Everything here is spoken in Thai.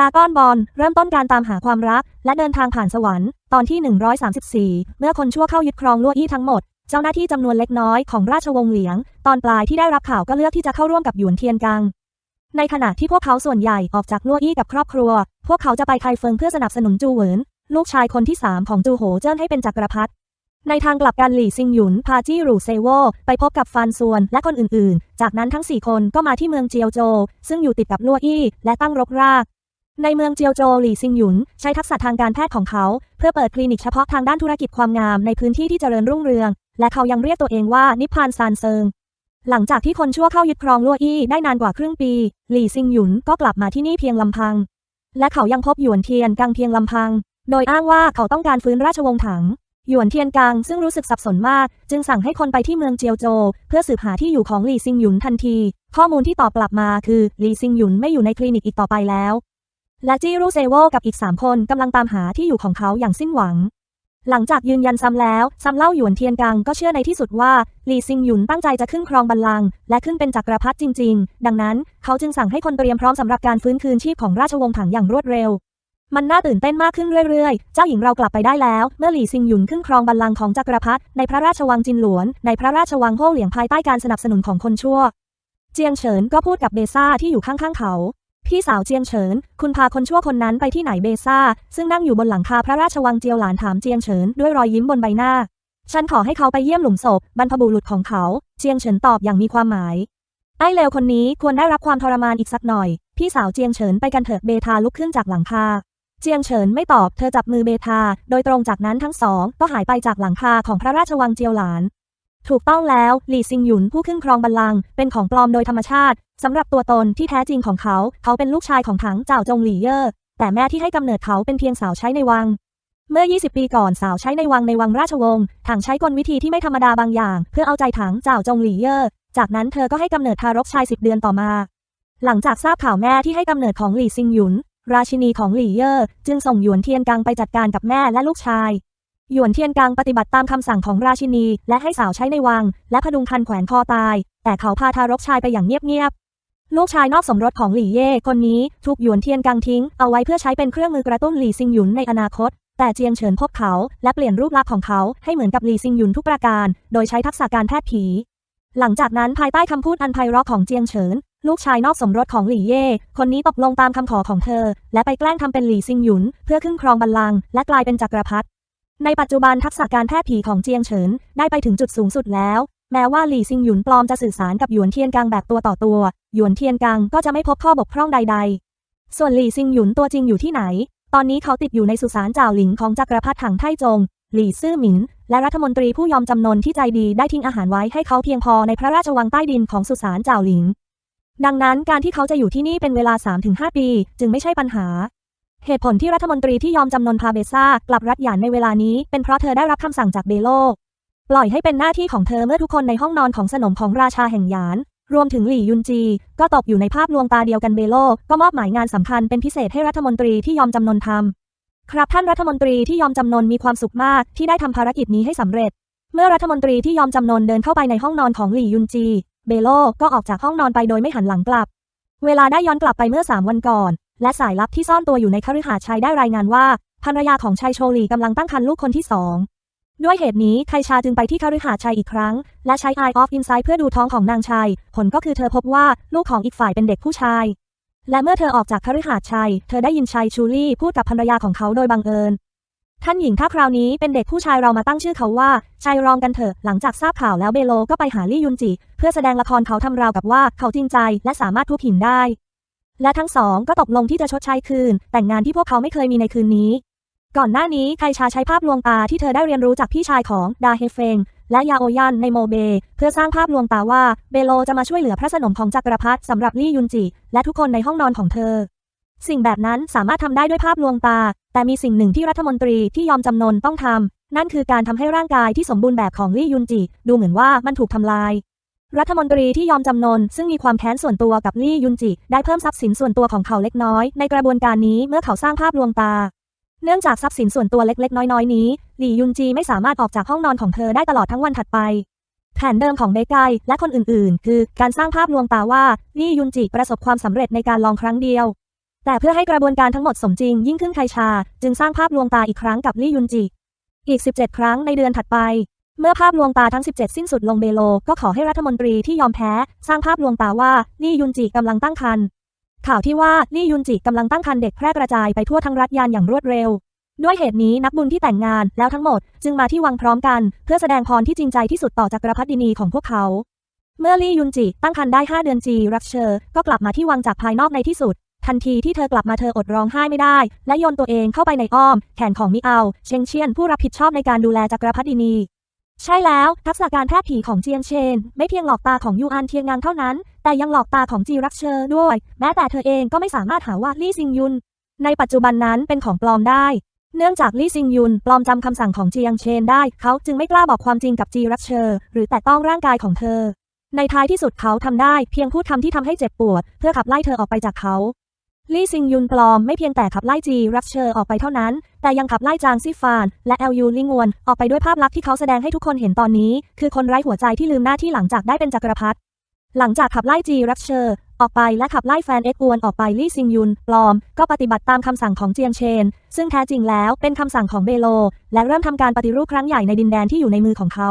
ดากอนบอลเริ่มต้นการตามหาความรัก และเดินทางผ่านสวรรค์ ตอนที่ 134 เมื่อคนชั่วเข้ายึดครองลั่วอี้ทั้งหมด เจ้าหน้าที่จำนวนเล็กน้อยของราชวงศ์เหลียง ตอนปลายที่ได้รับข่าวก็เลือกที่จะเข้าร่วมกับหยวนเทียนกัง ในขณะที่พวกเขาส่วนใหญ่ออกจากลั่วอี้กับครอบครัว พวกเขาจะไปไคเฟิงเพื่อสนับสนุนจูเหวินลูกชายคนที่สามของจูโหเจิ้นให้เป็นจักรพรรดิในทางกลับกันหลี่ซิงหยุนพาจี้หรูเซโวไปพบกับฟานซวนและคนอื่นๆ จากนั้นทั้ง 4 คนก็มาที่เมืองเจียวโจ ซึ่งอยู่ติดกับลั่วอี้และตั้งรกราก ในเมืองเจียวโจหลี่ซิงหยุน ใช้ทักษะทางการแพทย์ของเขา เพื่อเปิดคลินิกเฉพาะทางด้านธุรกิจความงามในพื้นที่ที่เจริญรุ่งเรือง และเขายังเรียกตัวเองว่านิพพานซานเซิง หลังจากที่คนชั่วเข้ายึดครองลั่วอี้ได้นานกว่าครึ่งปี หลี่ซิงหยุนก็กลับมาที่นี่เพียงลำพัง และเขายังพบหยวนเทียนกังเพียงลำพัง โดยอ้างว่าเขาต้องการฟื้นราชวงศ์ถังหยวนเทียนกังซึ่งรู้สึกสับสนมาก จึงสั่งให้คนไปที่เมืองเจียวโจ เพื่อสืบหาที่อยู่ของหลี่ซิงหยุนทันที ข้อมูลที่ตอบกลับมาคือหลี่ซิงหยุนไม่อยู่ในคลินิกอีกต่อไปแล้ว และจี้รูเซโวกับอีก3คนกำลังตามหาที่อยู่ของเขาอย่างสิ้นหวัง หลังจากยืนยันซ้ำแล้วซ้ำเล่าหยวนเทียนกังก็เชื่อในที่สุดว่าหลี่ซิงหยุนตั้งใจจะขึ้นครองบัลลังก์และขึ้นเป็นจักรพรรดิจริง ๆ ดังนั้นเขาจึงสั่งให้คนเตรียมพร้อมสำหรับการฟื้นคืนชีพของราชวงศ์ถังอย่างรวดเร็วมันน่าตื่นเต้นมากขึ้นเรื่อยๆ เจ้าหญิงเรากลับไปได้แล้ว เมื่อหลี่ซิงหยุนขึ้นครองบัลลังก์ของจักรพรรดิในพระราชวังจินหลวน ในพระราชวังโฮ่เหลียงภายใต้การสนับสนุนของคนชั่ว เจียงเฉินก็พูดกับเบซ่าที่อยู่ข้างๆเขา พี่สาวเจียงเฉิน คุณพาคนชั่วคนนั้นไปที่ไหนเบซ่า ซึ่งนั่งอยู่บนหลังคาพระราชวังเจียวหลานถามเจียงเฉินด้วยรอยยิ้มบนใบหน้า ฉันขอให้เขาไปเยี่ยมหลุมศพบรรพบุรุษของเขา เจียงเฉินตอบอย่างมีความหมาย ไอ้เลวคนนี้ควรได้รับความทรมานอีกสักหน่อย พี่สาวเจียงเฉินไปกันเถอะเบทาลุกขึ้นจากหลังคา เจียงเฉินไม่ตอบ เธอจับมือเบทา โดยตรงจากนั้นทั้งสอง ก็หายไปจากหลังคาของพระราชวังเจียวหลาน ถูกต้องแล้ว หลี่ซิงหยุนผู้ขึ้นครองบัลลังก์เป็นของปลอมโดยธรรมชาติ สำหรับตัวตนที่แท้จริงของเขา เขาเป็นลูกชายของถังเจ้าจงหลี่เย่อ แต่แม่ที่ให้กำเนิดเขาเป็นเพียงสาวใช้ในวัง เมื่อ 20 ปีก่อนสาวใช้ในวังในวังราชวงศ์ ถังใช้กลวิธีที่ไม่ธรรมดาบางอย่าง เพื่อเอาใจถังเจ้าจงหลี่เย่อ จากนั้นเธอก็ให้กำเนิดทารกชาย 10 เดือนต่อมา หลังจากทราบข่าวแม่ที่ให้กำเนิดของหลี่ซิงหยุน ราชินีของหลี่เย่อ จึงส่งหยวนเทียนกังไปจัดการกับแม่และลูกชาย หยวนเทียนกังปฏิบัติตามคำสั่งของราชินี และให้สาวใช้ในวัง และพดุงคันแขวนคอตาย แต่เขาพาทารกชายไปอย่างเงียบๆ ลูกชายนอกสมรสของหลี่เย่คนนี้ถูกหยวนเทียนกังทิ้ง เอาไว้เพื่อใช้เป็นเครื่องมือกระตุ้นหลี่ซิงหยุนในอนาคต แต่เจียงเฉินพบเขาและเปลี่ยนรูปลักษณ์ของเขาให้เหมือนกับหลี่ซิงหยุนทุกประการ โดยใช้ทักษะการแพทย์ผี หลังจากนั้นภายใต้คำพูดอันไพเราะของเจียงเฉินลูกชายนอกสมรสของหลี่เย่ คนนี้ตกลงตามคำขอของเธอ และไปแกล้งทำเป็นหลี่ซิงหยุน เพื่อขึ้นครองบัลลังก์และกลายเป็นจักรพรรดิ ในปัจจุบันทักษะการแพทย์ผีของเจียงเฉินได้ไปถึงจุดสูงสุดแล้ว แม้ว่าหลี่ซิงหยุนปลอมจะสื่อสารกับหยวนเทียนกังแบบตัวต่อตัว หยวนเทียนกังก็จะไม่พบข้อบกพร่องใด ๆ ส่วนหลี่ซิงหยุนตัวจริงอยู่ที่ไหน ตอนนี้เขาติดอยู่ในสุสานจ่าวหลิงของจักรพรรดิถังไทจง หลี่ซื่อหมิน และรัฐมนตรีผู้ยอมจำนนที่ใจดีได้ทิ้งอาหารไว้ให้เขาเพียงพอในพระราชวังใต้ดินของสุสานจ่าวหลิง ดังนั้นการที่เขาจะอยู่ที่นี่เป็นเวลา 3-5 ปี จึงไม่ใช่ปัญหา เหตุผลที่รัฐมนตรีที่ยอมจำนนพาเบซ่ากลับรัฐหยานในเวลานี้ เป็นเพราะเธอได้รับคำสั่งจากเบโล ปล่อยให้เป็นหน้าที่ของเธอเมื่อทุกคนในห้องนอนของสนมของราชาแห่งหยาน รวมถึงหลี่ยุนจี ก็ตกอยู่ในภาพลวงตาเดียวกันเบโล ก็มอบหมายงานสำคัญเป็นพิเศษให้รัฐมนตรีที่ยอมจำนนทำครับท่านรัฐมนตรีที่ยอมจำนนมีความสุขมากที่ได้ทำภารกิจนี้ให้สำเร็จ เมื่อรัฐมนตรีที่ยอมจำนนเดินเข้าไปในห้องนอนของหลี่ยุนจี เบโลก็ออกจากห้องนอนไปโดยไม่หันหลังกลับ เวลาได้ย้อนกลับไปเมื่อสามวันก่อน และสายลับที่ซ่อนตัวอยู่ในคฤหาสน์ชัยได้รายงานว่าภรรยาของชายโชลีกำลังตั้งครรภ์ลูกคนที่สองด้วยเหตุนี้ไคชาจึงไปที่คฤหาสน์ชัยอีกครั้ง และใช้ Eye of Insight เพื่อดูท้องของนางชัยผลก็คือเธอพบว่าลูกของอีกฝ่ายเป็นเด็กผู้ชาย และเมื่อเธอออกจากคฤหาสน์ชัยเธอได้ยินชัยชูลี่พูดกับภรรยาของเขาโดยบังเอิญ ท่านหญิงถ้าคราวนี้เป็นเด็กผู้ชายเรามาตั้งชื่อเขาว่าชัยรองกันเถอะ หลังจากทราบข่าวแล้วเบโลก็ไปหาลี่ยุนจิ เพื่อแสดงละครเขาทำราวกับว่าเขาจริงใจ และสามารถทุบหินได้ และทั้งสองก็ตกลงที่จะชดใช้คืน แต่งงานที่พวกเขาไม่เคยมีในคืนนี้ ก่อนหน้านี้ไคชาใช้ภาพลวงตาที่เธอได้เรียนรู้จากพี่ชายของดาเฮเฟงและยาโอยันในโมเบ เพื่อสร้างภาพลวงตาว่าเบโลจะมาช่วยเหลือพระสนมของจักรพรรดิสำหรับลี่ยุนจิ และทุกคนในห้องนอนของเธอ สิ่งแบบนั้นสามารถทำได้ด้วยภาพลวงตา แต่มีสิ่งหนึ่งที่รัฐมนตรีที่ยอมจำนนต้องทำนั่นคือการทำให้ร่างกายที่สมบูรณ์แบบของลี่ยุนจิ ดูเหมือนว่ามันถูกทำลาย รัฐมนตรีที่ยอมจำนน ซึ่งมีความแค้นส่วนตัวกับลี่ยุนจิ ได้เพิ่มทรัพย์สินส่วนตัวของเขาเล็กน้อย ในกระบวนการนี้เมื่อเขาสร้างภาพลวงตา เนื่องจากทรัพย์สินส่วนตัวเล็กๆ น้อยๆ นี้ หลี่ยุนจีไม่สามารถออกจากห้องนอนของเธอได้ตลอดทั้งวันถัดไป แผนเดิมของเบไกและคนอื่นๆ คือการสร้างภาพลวงตาว่าลี่ยุนจิประสบความสำเร็จในการลองครั้งเดียว แต่เพื่อให้กระบวนการทั้งหมดสมจริงยิ่งขึ้นไคชา จึงสร้างภาพลวงตาอีกครั้งกับลี่ยุนจิ อีก 17 ครั้งในเดือนถัดไป เมื่อภาพลวงตาทั้ง 17 สิ้นสุดลงเบโล ก็ขอให้รัฐมนตรีที่ยอมแพ้ สร้างภาพลวงตาว่าลี่ยุนจิกำลังตั้งครรภ์ข่าวที่ว่าลี่ยุนจิกำลังตั้งครรภ์เด็กแพร่กระจายไปทั่วทั้งรัฐยานอย่างรวดเร็ว ด้วยเหตุนี้นักบุญที่แต่งงานแล้วทั้งหมด จึงมาที่วังพร้อมกัน เพื่อแสดงพรที่จริงใจที่สุดต่อจักรพรรดินีของพวกเขา เมื่อลี่ยุนจิตั้งครรภ์ได้ 5 เดือนจีรักเชอร์ก็กลับมาที่วังจากภายนอกในที่สุด ทันทีที่เธอกลับมาเธออดร้องไห้ไม่ได้ และโยนตัวเองเข้าไปในอ้อม แขนของมิเอาเชงเชียนผู้รับผิดชอบในการดูแลจักรพรรดินี ใช่แล้ว ทักษะการแพทย์ผีของเจียนเชน ไม่เพียงหลอกตาของยูอันเทียงงางเท่านั้น แต่ยังหลอกตาของจีรักเชอร์ด้วย แม้แต่เธอเองก็ไม่สามารถหาว่าลี่ซิงยุน ในปัจจุบันนั้นเป็นของปลอมได้ เนื่องจากลี่ซิงยุนปลอมจำคำสั่งของเจียงเชนได้ เขาจึงไม่กล้าบอกความจริงกับจีรักเชอร์หรือแตะต้องร่างกายของเธอ ในท้ายที่สุดเขาทำได้ เพียงพูดคำที่ทำให้เจ็บปวด เพื่อขับไล่เธอออกไปจากเขา ลี่ซิงยุนปลอมไม่เพียงแต่ขับไล่จีรักเชอร์ออกไปเท่านั้น แต่ยังขับไล่จางซีฟาน และแอลยูลิงวน ออกไปด้วยภาพลักษณ์ที่เขาแสดงให้ทุกคนเห็นตอนนี้ คือคนไร้หัวใจที่ลืมหน้าที่หลังจากได้เป็นจักรพรรดิหลังจากขับไล่จีรักเชอร์ออกไปและขับไล่แฟนเอ็กอวนออกไปลี่ซิงยุนปลอม ก็ปฏิบัติตามคำสั่งของเจียนเชน ซึ่งแท้จริงแล้วเป็นคำสั่งของเบโล และเริ่มทำการปฏิรูปครั้งใหญ่ในดินแดนที่อยู่ในมือของเขา